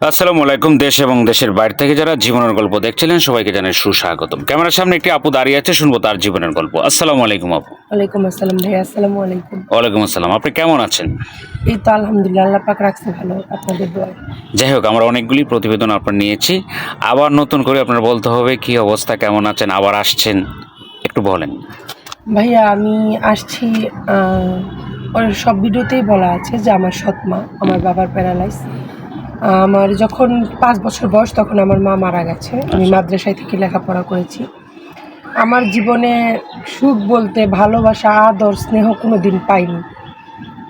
আসসালামু আলাইকুম দেশ এবং দেশের বাইরে থেকে যারা জীবনের গল্প দেখছিলেন সবাইকে জানাই সুস্বাগতম। ক্যামেরার সামনে একটি আপু দাঁড়িয়ে আছে শুনব তার জীবনের গল্প। আসসালামু আলাইকুম আপু। ওয়ালাইকুম আসসালাম ভাই আসসালামু আলাইকুম। ওয়ালাইকুম আসসালাম আপনি কেমন আছেন? এই তো আলহামদুলিল্লাহ আল্লাহ পাক রাখছে ভালো আপনাদের দোয়া। যাই হোক আমরা অনেকগুলি প্রতিবেদন আপনার নিয়েছি। আবার নতুন করে আপনার বলতে হবে কি অবস্থা কেমন আছেন আবার আসছেন একটু বলেন। ভাইয়া আমি আসছি সব ভিডিওতেই বলা আছে যে আমার সৎমা আমার বাবার প্যারালাইজ আমার যখন পাঁচ বছর বয়স তখন আমার মা মারা গেছে। আমি মাদ্রাসায় থেকে লেখাপড়া করেছি। আমার জীবনে সুখ বলতে ভালোবাসা আদর স্নেহ কোনো দিন পাইনি।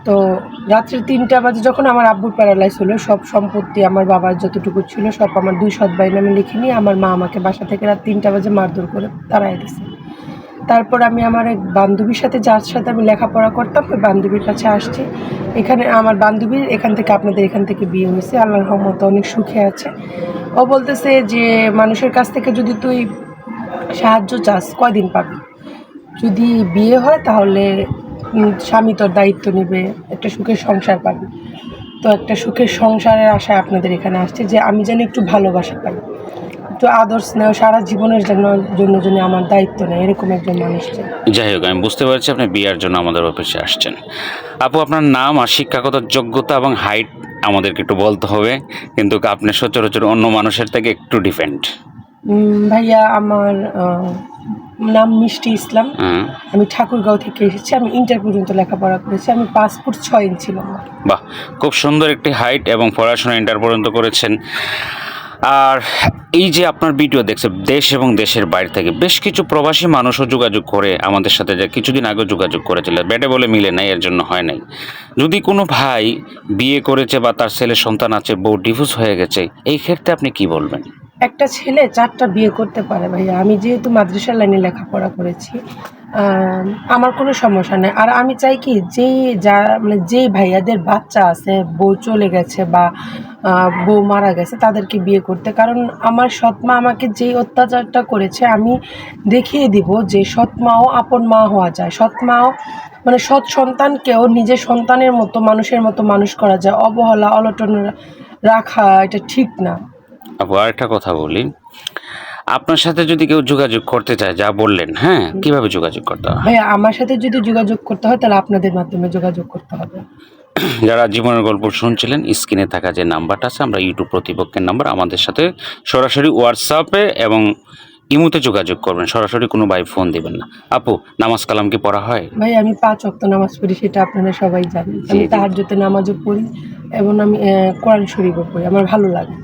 তো রাত্রে তিনটা বাজে যখন আমার আব্বুর প্যারালাইজ হলো সব সম্পত্তি আমার বাবার যতটুকু ছিল সব আমার দুই সৎ ভাই নামে লিখে নিয়ে আমার মা আমাকে বাসা থেকে রাত তিনটা বাজে মারধর করে তাড়াই দিছে। তারপর আমি আমার এক বান্ধবীর সাথে, যার সাথে আমি লেখাপড়া করতাম, ওই বান্ধবীর কাছে আসছি। এখানে আমার বান্ধবীর এখান থেকে আপনাদের এখান থেকে বিয়ে হয়েছে। আল্লাহর রহমতে অনেক সুখে আছে। ও বলতেছে যে, মানুষের কাছ থেকে যদি তুই সাহায্য চাস, কয়দিন পাবি? যদি বিয়ে হয় তাহলে স্বামী তোর দায়িত্ব নেবে, একটা সুখের সংসার পাবি। তো একটা সুখের সংসারের আশায় আপনাদের এখানে আসছে যে, আমি যেন একটু ভালোবাসা পাই। একটু আদর স্নেহ সারা জীবনের জন্য জন্য যেন আমার দায়িত্ব নেই এরকম একজন মানুষ যাই হোক আমি বুঝতে পারছি আপনি বিয়ার জন্য আমাদের অফিসে আসছেন। আপু আপনার নাম আর শিক্ষাগত যোগ্যতা এবং হাইট আমাদেরকে একটু বলতে হবে কিন্তু আপনি সচরাচর অন্য মানুষের থেকে একটু ডিফেন্ড ভাইয়া আমার নাম মিষ্টি ইসলাম। হ্যাঁ। আমি ঠাকুরগাঁও থেকে এসেছি আমি ইন্টার পর্যন্ত লেখাপড়া করেছি আমি পাসপোর্ট ছয় ইঞ্চি বাহ খুব সুন্দর একটি হাইট এবং পড়াশোনা ইন্টার পর্যন্ত করেছেন। আর এই যে আপনার ভিডিও দেখছে, দেশ এবং দেশের বাইরে থেকে বেশ কিছু প্রবাসী মানুষও যোগাযোগ করে আমাদের সাথে যে কিছুদিন আগে যোগাযোগ করেছিল। ব্যাটে বলে মিলে নাই, এর জন্য হয় নাই। যদি কোনো ভাই বিয়ে করেছে বা তার ছেলে সন্তান আছে, বউ ডিভোর্স হয়ে গেছে, এই ক্ষেত্রে আপনি কি বলবেন? একটা ছেলে চারটা বিয়ে করতে পারে ভাইয়া। আমি যেহেতু মাদ্রাসা লাইনে লেখাপড়া করেছি আমার কোনো সমস্যা নেই। আর আমি চাই কি, যেই যা মানে যেই ভাইয়াদের বাচ্চা আছে, বউ চলে গেছে বা বউ মারা গেছে, তাদেরকে বিয়ে করতে। কারণ আমার সৎমা আমাকে যেই অত্যাচারটা করেছে, আমি দেখিয়ে দিব যে সৎমাও আপন মা হওয়া যায়। সৎমাও মানে সৎ সন্তানকেও নিজের সন্তানের মতো, মানুষের মতো মানুষ করা যায়। অবহেলা, অলটন রাখা, এটা ঠিক না। আপু আরেকটা কথা বলি। আপনার সাথে যদি কেউ যোগাযোগ করতে চায় যা বললেন হ্যাঁ? কীভাবে যোগাযোগ করতে হয়? ভাইয়া আমার সাথে যদি যোগাযোগ করতে হয় তাহলে আপনাদের মাধ্যমে যোগাযোগ করতে হবে। যারা জীবনের গল্প শুনছিলেন স্ক্রিনে থাকা যে নাম্বারটা আছে আমরা ইউটিউব প্রতিপক্ষের নাম্বার আমাদের সাথে সরাসরি হোয়াটসঅ্যাপে এবং ইমুতে যোগাযোগ করবেন। সরাসরি কোনো ভাই ফোন দিবেন না। আপু নামাজ কালাম কি পড়া হয়? ভাই আমি পাঁচ অক্ত নামাজ পড়ি সেটা আপনারা সবাই জানেন। আমি। তাহাজ্জুদে নামাজও পড়ি এবং আমি কোরআন শরীফও পড়ি। আমার ভালো লাগে।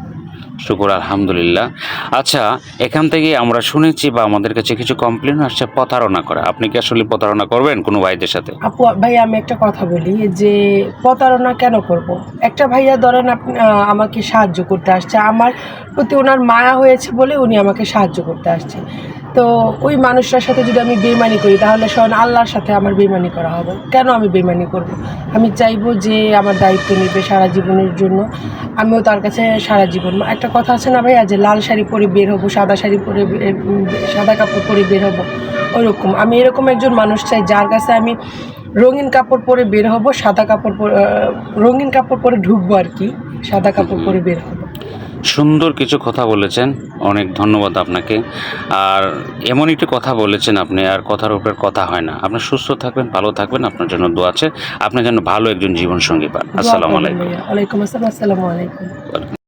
শুকুর, আলহামদুলিল্লাহ। আচ্ছা এখান থেকে আমরা শুনেছি বা আমাদের কাছে কিছু কমপ্লেন আসছে প্রতারণা করা। আপনি কি আসলে প্রতারণা করবেন কোনো ভাইদের সাথে? আপু, ভাই, আমি একটা কথা বলি যে প্রতারণা কেন করব। একটা ভাইয়া ধরেন আপনি আমাকে সাহায্য করতে আসছে। আমার প্রতি ওনার মায়া হয়েছে বলে উনি আমাকে সাহায্য করতে আসছে। তো ওই মানুষটার সাথে যদি আমি বেমানি করি, তাহলে স্বয়ং আল্লাহর সাথে আমার বেমানি করা হবে। কেন আমি বেমানি করব। আমি চাইব যে আমার দায়িত্ব নেবে সারা জীবনের জন্য। আমিও তার কাছে সারা জীবন। একটা কথা আছে না ভাইয়া, যে লাল শাড়ি পরে বের হব, সাদা শাড়ি পরে সাদা কাপড় পরে বের হব, ওইরকম। আমি এরকম একজন মানুষ চাই, যার কাছে আমি রঙিন কাপড় পরে বের হব, সাদা কাপড় পরে রঙিন কাপড় পরে ঢুকবো আর কি, সাদা কাপড় পরে বের হব। সুন্দর কিছু কথা বলেছেন অনেক ধন্যবাদ আপনাকে। আর এমন একটি কথা বলেছেন আপনি আর কথার উপর কথা হয় না। আপনি সুস্থ থাকবেন ভালো থাকবেন আপনার জন্য দোয়া আছে। আপনার যেন ভালো একজন জীবনসঙ্গী পান। আসসালামু আলাইকুম। ওয়ালাইকুম আসসালাম আসসালামু আলাইকুম।